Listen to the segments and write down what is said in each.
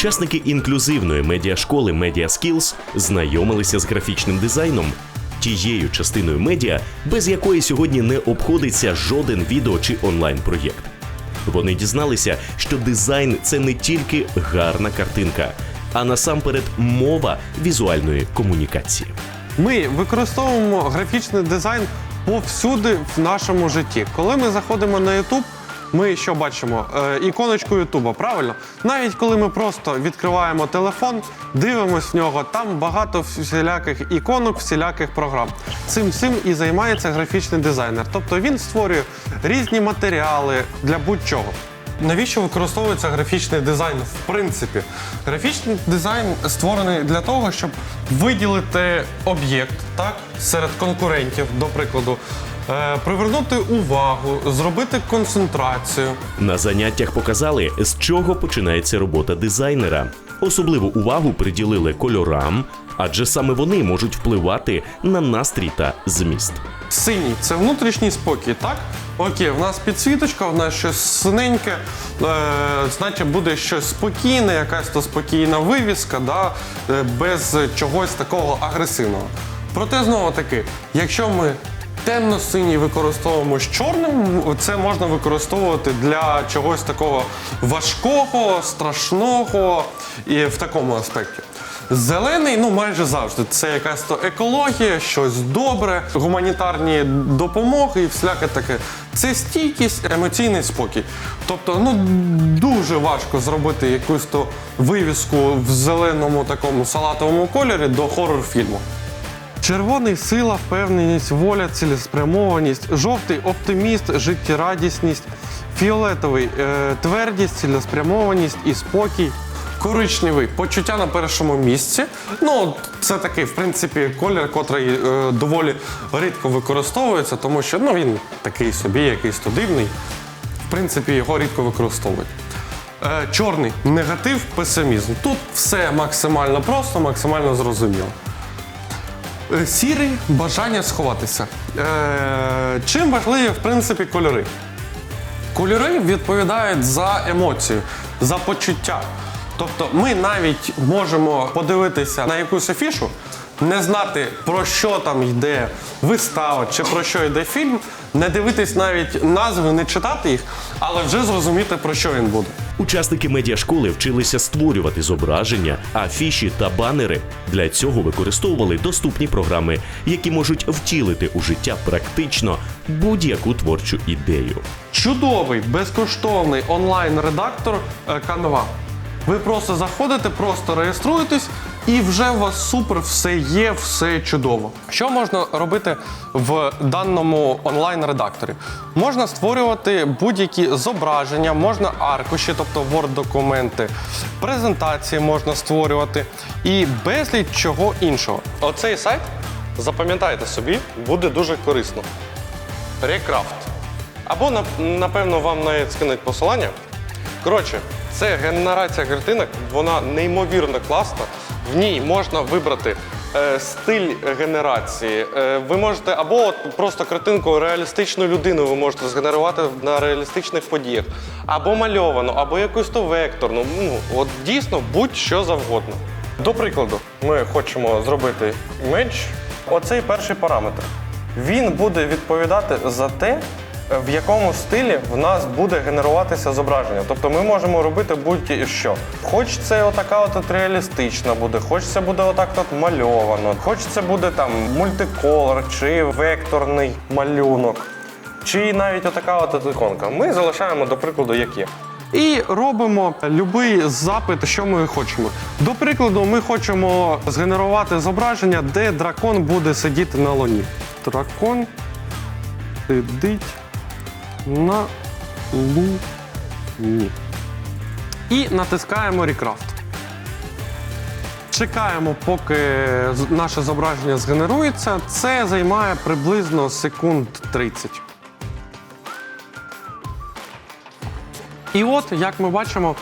Учасники інклюзивної медіашколи Media Skills знайомилися з графічним дизайном, тією частиною медіа, без якої сьогодні не обходиться жоден відео чи онлайн-проєкт. Вони дізналися, що дизайн це не тільки гарна картинка, а насамперед мова візуальної комунікації. Ми використовуємо графічний дизайн повсюди в нашому житті. Коли ми заходимо на YouTube, ми що бачимо? Е, іконочку Ютуба, правильно? Навіть коли ми просто відкриваємо телефон, дивимось в нього, там багато всіляких іконок, всіляких програм. Цим всім і займається графічний дизайнер. Тобто він створює різні матеріали для будь-чого. Навіщо використовується графічний дизайн? В принципі, графічний дизайн створений для того, щоб виділити об'єкт так, серед конкурентів, до прикладу, привернути увагу, зробити концентрацію. На заняттях показали, з чого починається робота дизайнера. Особливу увагу приділили кольорам, адже саме вони можуть впливати на настрій та зміст. Синій це внутрішній спокій, так? Окей, в нас підсвіточка, в нас щось синеньке, е, значить буде щось спокійне, якась то спокійна вивіска, да, е, без чогось такого агресивного. Проте знову таки, якщо ми темно-синій використовуємо з чорним, це можна використовувати для чогось такого важкого, страшного і в такому аспекті. Зелений, ну майже завжди. Це якась то екологія, щось добре, гуманітарні допомоги і всяке таке. Це стійкість, емоційний спокій. Тобто, ну дуже важко зробити якусь то вивіску в зеленому такому салатовому кольорі до хорор-фільму. Червоний сила, впевненість, воля, цілеспрямованість, жовтий оптиміст, життєрадісність, фіолетовий е, твердість, цілеспрямованість і спокій. Коричневий почуття на першому місці. Ну, це такий, в принципі, колір, котрий е, доволі рідко використовується, тому що ну, він такий собі, якийсь то дивний. В принципі, його рідко використовують. Е, чорний негатив, песимізм. Тут все максимально просто, максимально зрозуміло. Е, Сірий бажання сховатися. Е, чим важливі, в принципі, кольори? Кольори відповідають за емоцію, за почуття. Тобто ми навіть можемо подивитися на якусь афішу, не знати, про що там йде вистава чи про що йде фільм, не дивитись навіть назви, не читати їх, але вже зрозуміти, про що він буде. Учасники медіашколи вчилися створювати зображення, афіші та банери. Для цього використовували доступні програми, які можуть втілити у життя практично будь-яку творчу ідею. Чудовий безкоштовний онлайн-редактор е, Canva. Ви просто заходите, просто реєструєтесь, і вже у вас супер все є, все чудово. Що можна робити в даному онлайн-редакторі? Можна створювати будь-які зображення, можна аркуші, тобто Word-документи, презентації можна створювати і безліч чого іншого. Оцей сайт, запам'ятайте собі, буде дуже корисно. Рекрафт. Або напевно вам навіть скинуть посилання. Коротше, це генерація картинок, вона неймовірно класна. В ній можна вибрати е, стиль генерації. Е, ви можете або от просто картинку реалістичної людини ви можете згенерувати на реалістичних подіях, або мальовану, або якусь то векторну. Ну, от дійсно будь-що завгодно. До прикладу, ми хочемо зробити меч. Оцей перший параметр. Він буде відповідати за те, в якому стилі в нас буде генеруватися зображення. Тобто ми можемо робити будь-що. Хоч це отака от, реалістична буде, хоч це буде отак от мальовано, хоч це буде там мультиколор чи векторний малюнок, чи навіть отака от, іконка. Ми залишаємо, до прикладу, як є. І робимо будь-який запит, що ми хочемо. До прикладу, ми хочемо згенерувати зображення, де дракон буде сидіти на луні. Дракон сидить на луні. І натискаємо Recraft. Чекаємо, поки наше зображення згенерується. Це займає приблизно секунд 30. І от, як ми бачимо,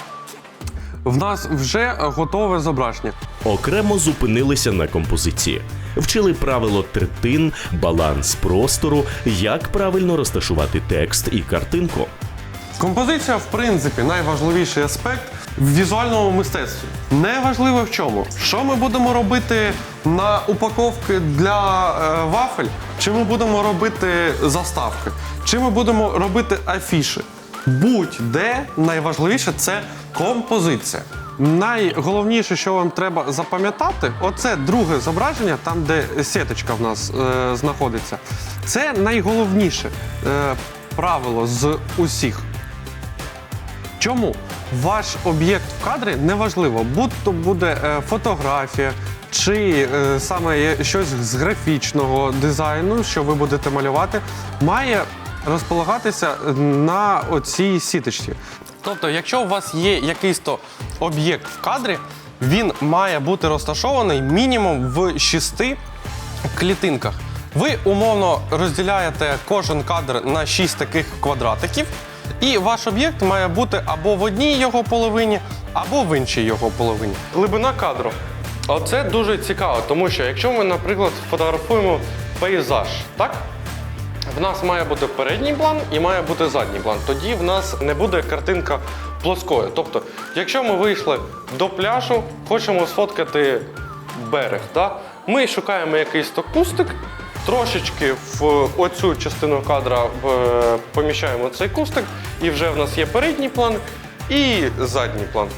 в нас вже готове зображення. Окремо зупинилися на композиції, вчили правило третин, баланс простору, як правильно розташувати текст і картинку. Композиція, в принципі, найважливіший аспект. в візуальному мистецтві. Неважливо в чому. Що ми будемо робити на упаковки для е, вафель, чи ми будемо робити заставки, чи ми будемо робити афіши. Будь-де найважливіше це композиція. Найголовніше, що вам треба запам'ятати, оце друге зображення, там де сіточка в нас е, знаходиться. Це найголовніше е, правило з усіх. Чому ваш об'єкт в кадрі неважливо, будь-то буде е, фотографія чи е, саме щось з графічного дизайну, що ви будете малювати, має розполагатися на оцій сіточці. Тобто, якщо у вас є якийсь то об'єкт в кадрі, він має бути розташований мінімум в шести клітинках. Ви умовно розділяєте кожен кадр на 6 таких квадратиків, і ваш об'єкт має бути або в одній його половині, або в іншій його половині. Глибина кадру. Оце дуже цікаво, тому що якщо ми, наприклад, фотографуємо пейзаж, так? В нас має бути передній план і має бути задній план. Тоді в нас не буде картинка плоскою. Тобто, якщо ми вийшли до пляжу, хочемо сфоткати берег, да? ми шукаємо якийсь то кустик, трошечки в оцю частину кадра е, поміщаємо цей кустик, і вже в нас є передній план і задній план.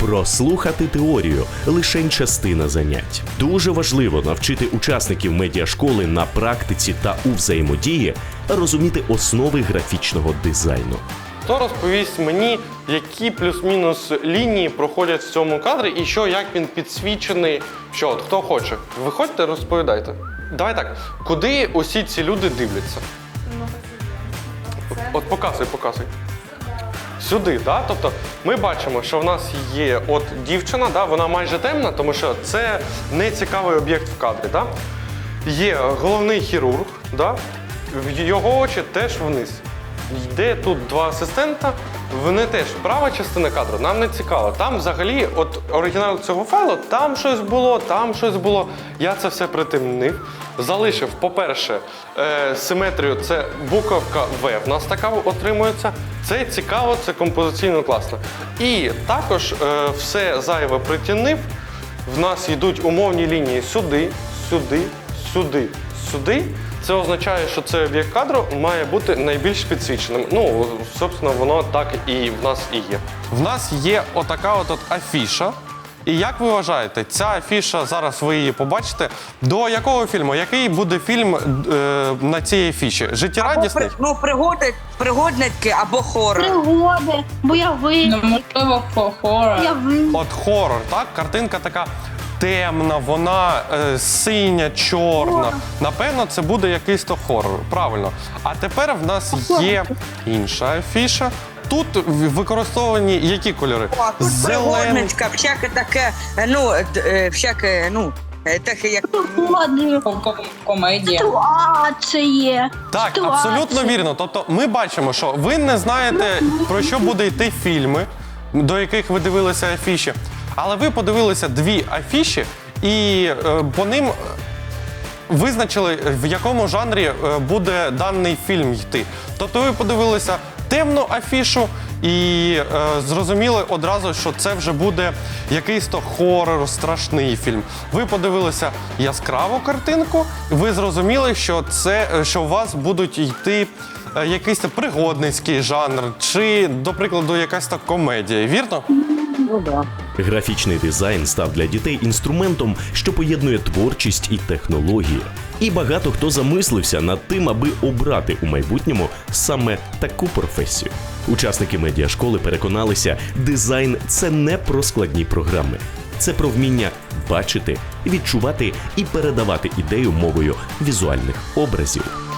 Прослухати теорію лише частина занять. Дуже важливо навчити учасників медіашколи на практиці та у взаємодії розуміти основи графічного дизайну. Хто розповість мені, які плюс-мінус лінії проходять в цьому кадрі і що, як він підсвічений? Що, от, хто хоче? Виходьте, розповідайте. Давай так, куди усі ці люди дивляться? От показуй, показуй. Сюди, да? Тобто ми бачимо, що в нас є от дівчина, да? вона майже темна, тому що це не цікавий об'єкт в кадрі. Да? Є головний хірург, да? його очі теж вниз. Йде тут два асистента, вони теж права частина кадру, нам не цікаво. Там взагалі, от оригінал цього файлу, там щось було, там щось було. Я це все притемнив. Залишив, по-перше, е, симетрію це буковка В. В нас така отримується. Це цікаво, це композиційно класно. І також е, все зайве притягнив. В нас йдуть умовні лінії сюди, сюди, сюди, сюди. Це означає, що цей об'єкт кадру має бути найбільш підсвіченим. Ну, собственно, воно так і в нас і є. В нас є отака от, от афіша. І як ви вважаєте, ця афіша, зараз ви її побачите. До якого фільму? Який буде фільм е, на цій афіші? Життєрадісний? Або при- ну, пригоди, пригодники або хорор. Пригоди, бойовий. Ну, можливо, хо- хорор. От хорор, так? Картинка така темна, вона е, синя, чорна. Напевно, це буде якийсь то хорор. Правильно. А тепер в нас є інша афіша. Тут використовані які кольори? А тут пригодничка, всяке таке, е, ну, д- е, всяке, ну, е, таке як Пригоди. Ком- ком- Комедія. Ситуації. Так, Ситуації. абсолютно вірно. Тобто, ми бачимо, що ви не знаєте про що буде йти фільми, до яких ви дивилися афіші. Але ви подивилися дві афіші, і е, по ним е, визначили, в якому жанрі е, буде даний фільм йти. Тобто ви подивилися темну афішу і зрозуміли одразу, що це вже буде якийсь то хорор, страшний фільм. Ви подивилися яскраву картинку, ви зрозуміли, що це що у вас будуть йти. Якийсь пригодницький жанр, чи, до прикладу, якась та комедія, вірно? Графічний дизайн став для дітей інструментом, що поєднує творчість і технології. І багато хто замислився над тим, аби обрати у майбутньому саме таку професію. Учасники медіашколи переконалися, дизайн це не про складні програми, це про вміння бачити, відчувати і передавати ідею мовою візуальних образів.